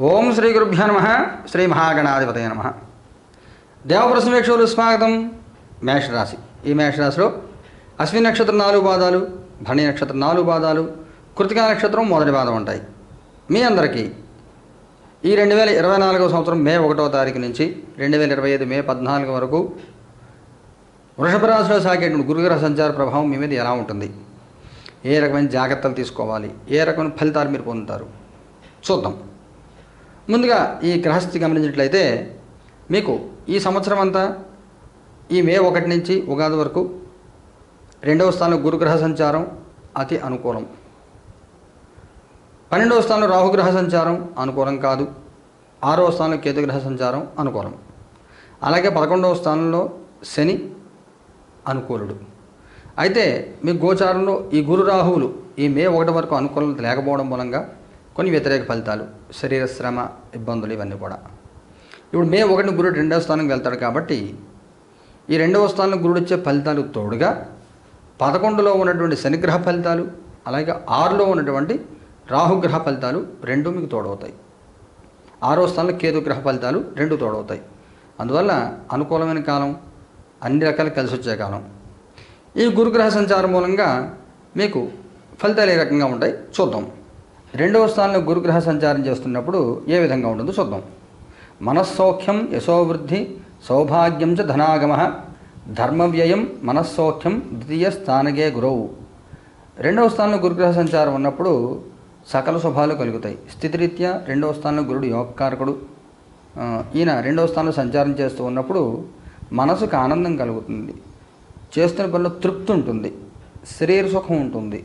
ఓం గురుభ్యో నమ. శ్రీ మహాగణాధిపతయ నమ. దేవప్రసమేక్షలు స్వాగతం. మేషరాశి. ఈ మేషరాశిలో అశ్విని నక్షత్రం నాలుగు పాదాలు భణి నక్షత్రం నాలుగు పాదాలు కృతికా నక్షత్రం మొదటి పాదం ఉంటాయి. మీ అందరికీ ఈ రెండు వేల ఇరవై నాలుగవ సంవత్సరం మే ఒకటవ తారీఖు నుంచి రెండు వేల ఇరవై ఐదు మే పద్నాలుగు వరకు వృషభ రాశిలో సాగేటువంటి గురుగ్రహ సంచార ప్రభావం మీ మీద ఎలా ఉంటుంది? ఏ రకమైన జాగ్రత్తలు తీసుకోవాలి? ఏ రకమైన ఫలితాలు మీరు పొందుతారు? చూద్దాం. ముందుగా ఈ గ్రహస్థితి గమనించినట్లయితే మీకు ఈ సంవత్సరం అంతా ఈ మే ఒకటి నుంచి ఉగాది వరకు రెండవ స్థానంలో గురుగ్రహ సంచారం అతి అనుకూలం. పన్నెండవ స్థానంలో రాహుగ్రహ సంచారం అనుకూలం కాదు. ఆరవ స్థానంలో కేతుగ్రహ సంచారం అనుకూలం. అలాగే పదకొండవ స్థానంలో శని అనుకూలుడు. అయితే మీ గోచారంలో ఈ గురు రాహువులు ఈ మే ఒకటి వరకు అనుకూలత లేకపోవడం మూలంగా కొన్ని వ్యతిరేక ఫలితాలు శరీర శ్రమ ఇబ్బందులు ఇవన్నీ కూడా. ఇప్పుడు మే ఒకటిని గురుడు రెండవ స్థానంకి వెళ్తాడు కాబట్టి ఈ రెండవ స్థానంలో గురుడు ఇచ్చే ఫలితాలు తోడుగా పదకొండులో ఉన్నటువంటి శనిగ్రహ ఫలితాలు అలాగే ఆరులో ఉన్నటువంటి రాహుగ్రహ ఫలితాలు రెండు మీకు తోడవుతాయి. ఆరో స్థానంలో కేతుగ్రహ ఫలితాలు రెండు తోడవుతాయి. అందువల్ల అనుకూలమైన కాలం అన్ని రకాలు కలిసి వచ్చే కాలం. ఈ గురుగ్రహ సంచారం మూలంగా మీకు ఫలితాలు ఏ రకంగా ఉంటాయి చూద్దాం. రెండవ స్థానంలో గురుగ్రహ సంచారం చేస్తున్నప్పుడు ఏ విధంగా ఉంటుందో చూద్దాం. మనస్సౌఖ్యం యశోవృద్ధి సౌభాగ్యం చ ధనాగమ ధర్మవ్యయం మనస్సౌఖ్యం ద్వితీయ స్థానగే గురవు. రెండవ స్థానంలో గురుగ్రహ సంచారం ఉన్నప్పుడు సకల శుభాలు కలుగుతాయి. స్థితిరీత్యా రెండవ స్థానంలో గురుడు యోగకారకుడు. ఈయన రెండవ స్థానంలో సంచారం చేస్తూ ఉన్నప్పుడు మనసుకు ఆనందం కలుగుతుంది. చేస్తున్న పనిలో తృప్తి ఉంటుంది. శరీర సుఖం ఉంటుంది.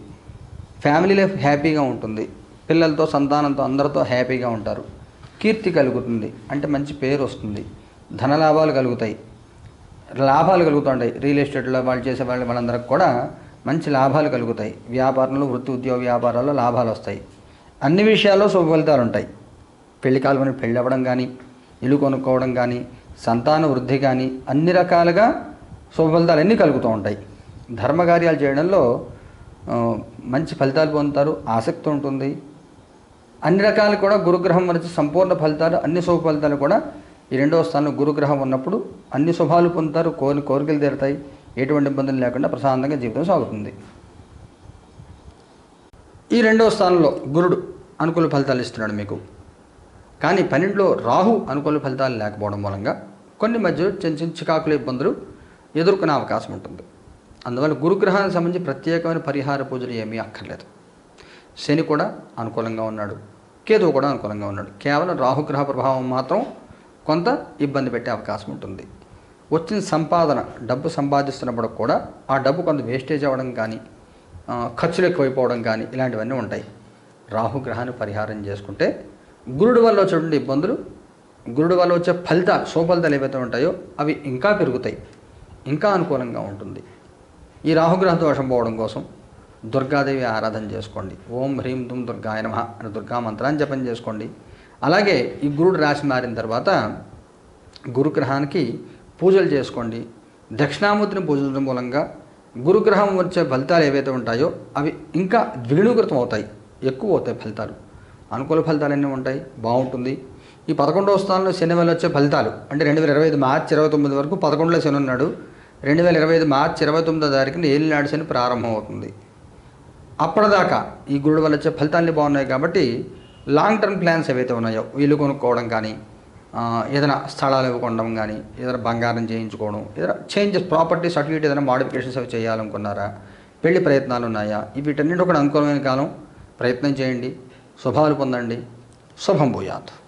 ఫ్యామిలీ లైఫ్ హ్యాపీగా ఉంటుంది. పిల్లలతో సంతానంతో అందరితో హ్యాపీగా ఉంటారు. కీర్తి కలుగుతుంది. అంటే మంచి పేరు వస్తుంది. ధనలాభాలు కలుగుతాయి. లాభాలు కలుగుతుంటాయి. రియల్ ఎస్టేట్లో వాళ్ళు చేసే వాళ్ళు వాళ్ళందరికి కూడా మంచి లాభాలు కలుగుతాయి. వ్యాపారంలో వృత్తి ఉద్యోగ వ్యాపారాల్లో లాభాలు వస్తాయి. అన్ని విషయాల్లో శుభ ఫలితాలు ఉంటాయి. పెళ్ళి కాలువని పెళ్ళి అవ్వడం కానీ ఇల్లు కొనుక్కోవడం కానీ సంతాన వృద్ధి కానీ అన్ని రకాలుగా శుభ ఫలితాలు అన్నీ కలుగుతూ ఉంటాయి. ధర్మకార్యాలు చేయడంలో మంచి ఫలితాలు పొందుతారు. ఆసక్తి ఉంటుంది. అన్ని రకాలు కూడా గురుగ్రహం వచ్చి సంపూర్ణ ఫలితాలు అన్ని శుభ ఫలితాలు కూడా ఈ రెండవ స్థానంలో గురుగ్రహం ఉన్నప్పుడు అన్ని శుభాలు పొందుతారు కోరి కోరికలు తీరుతాయి. ఎటువంటి ఇబ్బందులు లేకుండా ప్రశాంతంగా జీవితం సాగుతుంది. ఈ రెండవ స్థానంలో గురుడు అనుకూల ఫలితాలు ఇస్తున్నాడు మీకు. కానీ పన్నెండులో రాహు అనుకూల ఫలితాలు లేకపోవడం మూలంగా కొన్ని మధ్య చిన్న చిన్న చికాకుల ఇబ్బందులు ఎదుర్కొనే అవకాశం ఉంటుంది. అందువల్ల గురుగ్రహానికి సంబంధించి ప్రత్యేకమైన పరిహార పూజలు ఏమీ అక్కర్లేదు. శని కూడా అనుకూలంగా ఉన్నాడు. కేతువు కూడా అనుకూలంగా ఉన్నాడు. కేవలం రాహుగ్రహ ప్రభావం మాత్రం కొంత ఇబ్బంది పెట్టే అవకాశం ఉంటుంది. వచ్చిన సంపాదన డబ్బు సంపాదిస్తున్నప్పుడు కూడా ఆ డబ్బు కొంత వేస్టేజ్ అవ్వడం కానీ ఖర్చులు ఎక్కువైపోవడం కానీ ఇలాంటివన్నీ ఉంటాయి. రాహుగ్రహాన్ని పరిహారం చేసుకుంటే గురుడు వల్ల వచ్చేటువంటి ఇబ్బందులు గురుడు వల్ల వచ్చే ఫలితాలు శుభఫలితాలు ఏవైతే ఉంటాయో అవి ఇంకా పెరుగుతాయి. ఇంకా అనుకూలంగా ఉంటుంది. ఈ రాహుగ్రహ దోషం పోవడం కోసం దుర్గాదేవి ఆరాధన చేసుకోండి. ఓం హ్రీం దుమ్ దుర్గాయ నమ అని దుర్గా మంత్రాన్ని జపం చేసుకోండి. అలాగే ఈ గురుడు రాశి మారిన తర్వాత గురుగ్రహానికి పూజలు చేసుకోండి. దక్షిణామూర్తిని పూజించడం మూలంగా గురుగ్రహం వచ్చే ఫలితాలు ఏవైతే ఉంటాయో అవి ఇంకా ద్విగుణీకృతం అవుతాయి. ఎక్కువ అవుతాయి ఫలితాలు. అనుకూల ఫలితాలు ఎన్ని ఉంటాయి. బాగుంటుంది. ఈ పదకొండవ స్థానంలో శని వల్ల వచ్చే ఫలితాలు అంటే రెండు వేల ఇరవై ఐదు మార్చి ఇరవై తొమ్మిది వరకు పదకొండులో శని ఉన్నాడు. రెండు వేల ఇరవై ఐదు మార్చి ఇరవై తొమ్మిదో తారీఖున ఏలినాడు శని ప్రారంభం అవుతుంది అప్పటిదాకా ఈ గురుడు వల్ల వచ్చే ఫలితాలు బాగున్నాయి కాబట్టి లాంగ్ టర్మ్ ప్లాన్స్ ఏవైతే ఉన్నాయో ఇల్లు కొనుక్కోవడం కానీ ఏదైనా స్థలాలు కొనడం కానీ ఏదైనా బంగారం చేయించుకోవడం ఏదైనా చేంజెస్ ప్రాపర్టీస్ అటు ఇటు ఏదైనా మాడిఫికేషన్స్ అవి చేయాలనుకున్నారా? పెళ్ళి ప్రయత్నాలు ఉన్నాయా? వీటన్నిటి ఒక అనుకూలమైన కాలం. ప్రయత్నం చేయండి. శుభాలు పొందండి. శుభం భూయాత్.